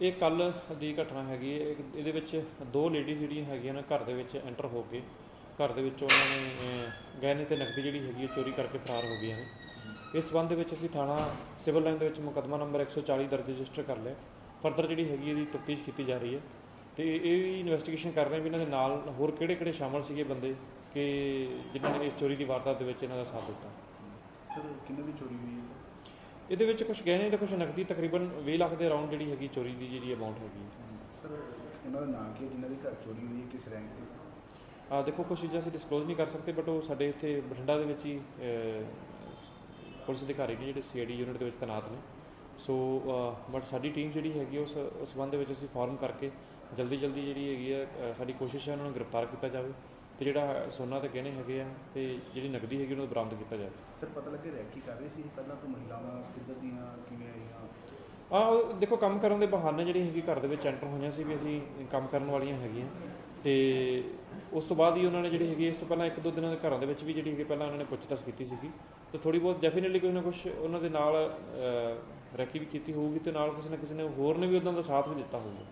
ਇਹ ਕੱਲ ਦੀ ਘਟਨਾ ਹੈਗੀ ਹੈ। ਇੱਕ- ਇਹਦੇ ਵਿੱਚ ਦੋ ਲੇਡੀਜ਼ ਜਿਹੜੀਆਂ ਹੈਗੀਆਂ ਨੇ ਘਰ ਦੇ ਵਿੱਚ ਐਂਟਰ ਹੋ ਕੇ ਘਰ ਦੇ ਵਿੱਚ ਉਹਨਾਂ ਨੇ ਅਹ, ਗਹਿਣੇ ਤੇ ਨਕਦੀ ਜਿਹੜੀ ਹੈਗੀ ਹੈ ਚੋਰੀ ਕਰਕੇ ਫਰਾਰ ਹੋ ਗਈਆਂ ਨੇ। ਇਸ ਸੰਬੰਧ ਵਿੱਚ ਅਸੀਂ ਥਾਣਾ ਸਿਵਲ ਲਾਈਨ ਦੇ ਵਿੱਚ ਮੁਕੱਦਮਾ ਨੰਬਰ 140 ਦਰਜ ਰਜਿਸਟਰ ਕਰ ਲਿਆ। ਫਰਦਰ ਜਿਹੜੀ ਹੈਗੀ ਇਹਦੀ ਤਫਤੀਸ਼ ਕੀਤੀ ਜਾ ਰਹੀ ਹੈ। ਤੇ ਇਹ ਵੀ ਇਨਵੈਸਟੀਗੇਸ਼ਨ ਕਰ ਰਹੇ ਹਾਂ ਵੀ ਇਹਨਾਂ ਦੇ ਨਾਲ ਹੋਰ ਕਿਹੜੇ ਕਿਹੜੇ ਸ਼ਾਮਲ ਸੀਗੇ ਬੰਦੇ ਕਿ ਜਿਨ੍ਹਾਂ ਨੇ ਇਸ ਚੋਰੀ ਦੀ ਵਾਰਦਾਤ ਦੇ ਵਿੱਚ ਇਹਨਾਂ ਦਾ ਸਾਥ ਦਿੱਤਾ। ਸਰ ਕਿੰਨੇ ਦੀ ਚੋਰੀ ਹੋਈ ਹੈ? ਇਹਦੇ ਵਿੱਚ ਕੁਝ ਗਹਿਣੇ ਤੇ ਕੁਝ ਨਕਦੀ ਤਕਰੀਬਨ 20 ਲੱਖ ਦੇ ਅਰਾਊਂਡ ਜਿਹੜੀ ਹੈਗੀ ਚੋਰੀ ਦੀ ਜਿਹੜੀ ਅਮਾਉਂਟ ਹੈਗੀ। ਸਰ ਉਹਨਾਂ ਦਾ ਨਾਮ ਕੀ ਹੈ? ਜਿਨ੍ਹਾਂ ਦੇ ਘਰ ਚੋਰੀ ਹੋਈ ਹੈ ਕਿਸ ਰੈਂਕ ਤੇ ਆ ਦੇਖੋ ਕੁਝ ਚੀਜ਼ਾਂ ਅਸੀਂ ਡਿਸਕਲੋਜ਼ ਨਹੀਂ ਕਰ ਸਕਦੇ ਬਟ ਉਹ ਸਾਡੇ ਇੱਥੇ ਬਠਿੰਡਾ ਦੇ ਵਿੱਚ ਹੀ ਪੁਲਿਸ ਅਧਿਕਾਰੀ ਨੇ ਜਿਹੜੇ ਸੀਆਈਡੀ ਯੂਨਿਟ ਦੇ ਵਿੱਚ ਤੈਨਾਤ ਨੇ। ਸੋ ਬਟ ਸਾਡੀ ਟੀਮ ਜਿਹੜੀ ਹੈਗੀ ਉਸ ਉਸ ਸੰਬੰਧ ਦੇ ਵਿੱਚ ਅਸੀਂ ਫਾਰਮ ਕਰਕੇ ਜਲਦੀ ਜਲਦੀ ਜਿਹੜੀ ਹੈਗੀ ਅਹ, ਸਾਡੀ ਕੋਸ਼ਿਸ਼ ਹੈ ਉਹਨਾਂ ਨੂੰ ਗ੍ਰਿਫਤਾਰ ਕੀਤਾ ਜਾਵੇ। ਤੇ ਜਿਹੜਾ ਸੋਨਾ ਤੇ ਗਹਿਣੇ ਹੈਗੇ ਆ ਤੇ ਜਿਹੜੀ ਨਕਦੀ ਹੈਗੀ ਉਹਨਾਂ ਬਰਾਮਦ ਕੀਤਾ ਜਾਵੇ ਸਰ ਪਤਾ ਲੱਗੇ ਰੈਕੀ ਕਰ ਰਹੇ ਸੀ ਪਹਿਲਾਂ ਤੋਂ ਮਹਿਲਾਵਾਂ ਕਿੱਧਰ ਦੀਆਂ ਕਿਵੇਂ ਆਈਆਂ? ਆ ਦੇਖੋ ਕੰਮ ਕਰਨ ਦੇ ਬਹਾਨੇ ਜਿਹੜੀ ਹੈਗੀ ਘਰ ਦੇ ਵਿੱਚ ਐਂਟਰ ਹੋਈਆਂ ਸੀ ਵੀ ਅਸੀਂ ਕੰਮ ਕਰਨ ਵਾਲੀਆਂ ਹੈਗੀਆਂ। ਤੇ ਉਸ ਤੋਂ ਬਾਅਦ ਹੀ ਉਹਨਾਂ ਨੇ ਜਿਹੜੀ ਹੈਗੀ ਇਸ ਤੋਂ ਪਹਿਲਾਂ ਇੱਕ ਦੋ ਦਿਨਾਂ ਦੇ ਘਰਾਂ ਦੇ ਵਿੱਚ ਵੀ ਜਿਹੜੀ ਹੈਗੀ ਪਹਿਲਾਂ ਉਹਨਾਂ ਨੇ ਪੁੱਛਤਾਛ ਕੀਤੀ ਸੀਗੀ। ਤੇ ਥੋੜੀ ਬਹੁਤ ਡੈਫੀਨਿਟਲੀ ਕੁਝ ਨਾ ਕੁਝ ਉਹਨਾਂ ਦੇ ਨਾਲ ਰੈਕੀ ਵੀ ਕੀਤੀ ਹੋਊਗੀ ਤੇ ਨਾਲ ਕਿਸੇ ਨਾ ਕਿਸੇ ਨੇ ਹੋਰ ਨੇ ਵੀ ਉਹਨਾਂ ਦਾ ਸਾਥ ਵੀ ਦਿੱਤਾ ਹੋਊਗਾ।